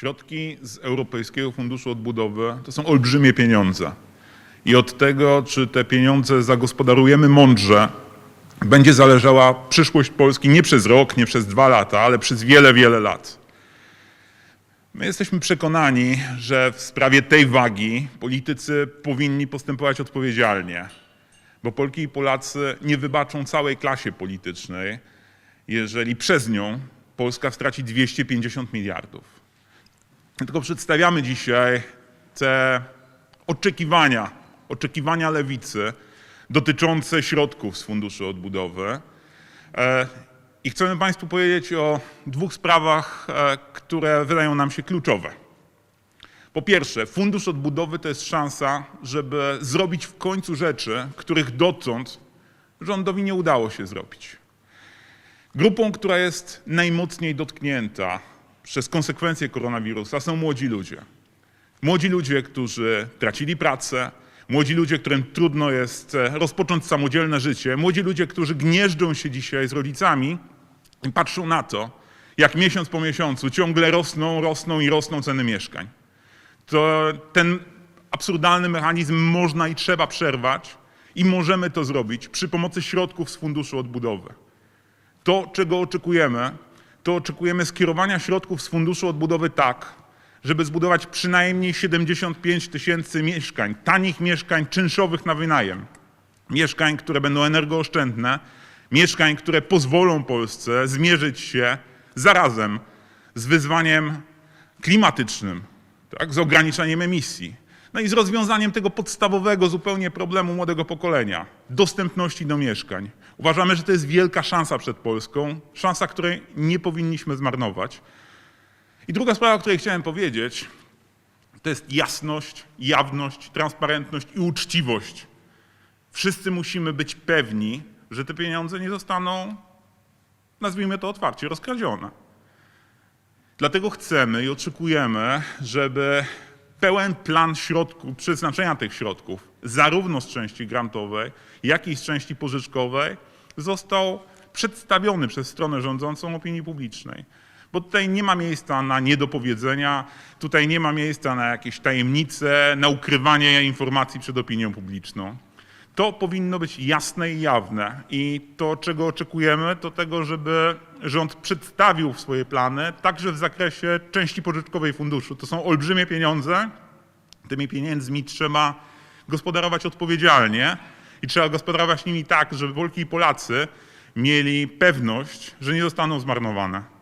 Środki z Europejskiego Funduszu Odbudowy to są olbrzymie pieniądze. I od tego, czy te pieniądze zagospodarujemy mądrze, będzie zależała przyszłość Polski nie przez rok, nie przez dwa lata, ale przez wiele, wiele lat. My jesteśmy przekonani, że w sprawie tej wagi politycy powinni postępować odpowiedzialnie, bo Polki i Polacy nie wybaczą całej klasie politycznej, jeżeli przez nią Polska straci 250 miliardów. Tylko przedstawiamy dzisiaj te oczekiwania, oczekiwania lewicy dotyczące środków z Funduszu Odbudowy. E, I chcemy Państwu powiedzieć o dwóch sprawach, e, które wydają nam się kluczowe. Po pierwsze, Fundusz Odbudowy to jest szansa, żeby zrobić w końcu rzeczy, których dotąd rządowi nie udało się zrobić. Grupą, która jest najmocniej dotknięta przez konsekwencje koronawirusa są młodzi ludzie. Młodzi ludzie, którzy tracili pracę, młodzi ludzie, którym trudno jest e, rozpocząć samodzielne życie, młodzi ludzie, którzy gnieżdżą się dzisiaj z rodzicami i patrzą na to, jak miesiąc po miesiącu ciągle rosną, rosną i rosną ceny mieszkań. To ten absurdalny mechanizm można i trzeba przerwać i możemy to zrobić przy pomocy środków z Funduszu Odbudowy. To, czego oczekujemy, to oczekujemy skierowania środków z Funduszu Odbudowy tak, żeby zbudować przynajmniej 75 tysięcy mieszkań, tanich mieszkań czynszowych na wynajem. Mieszkań, które będą energooszczędne, mieszkań, które pozwolą Polsce zmierzyć się zarazem z wyzwaniem klimatycznym, tak, z ograniczeniem emisji. No i z rozwiązaniem tego podstawowego zupełnie problemu młodego pokolenia dostępności do mieszkań. Uważamy, że to jest wielka szansa przed Polską, szansa, której nie powinniśmy zmarnować. I druga sprawa, o której chciałem powiedzieć, to jest jasność, jawność, transparentność i uczciwość. Wszyscy musimy być pewni, że te pieniądze nie zostaną, nazwijmy to otwarcie, rozkradzione. Dlatego chcemy i oczekujemy, żeby pełen plan środków, przeznaczenia tych środków, zarówno z części grantowej, jak i z części pożyczkowej, został przedstawiony przez stronę rządzącą opinii publicznej. Bo tutaj nie ma miejsca na niedopowiedzenia, tutaj nie ma miejsca na jakieś tajemnice, na ukrywanie informacji przed opinią publiczną. To powinno być jasne i jawne. I to, czego oczekujemy, to tego, żeby rząd przedstawił swoje plany, także w zakresie części pożyczkowej funduszu. To są olbrzymie pieniądze. Tymi pieniędzmi trzeba gospodarować odpowiedzialnie i trzeba gospodarować nimi tak, żeby Polki i Polacy mieli pewność, że nie zostaną zmarnowane.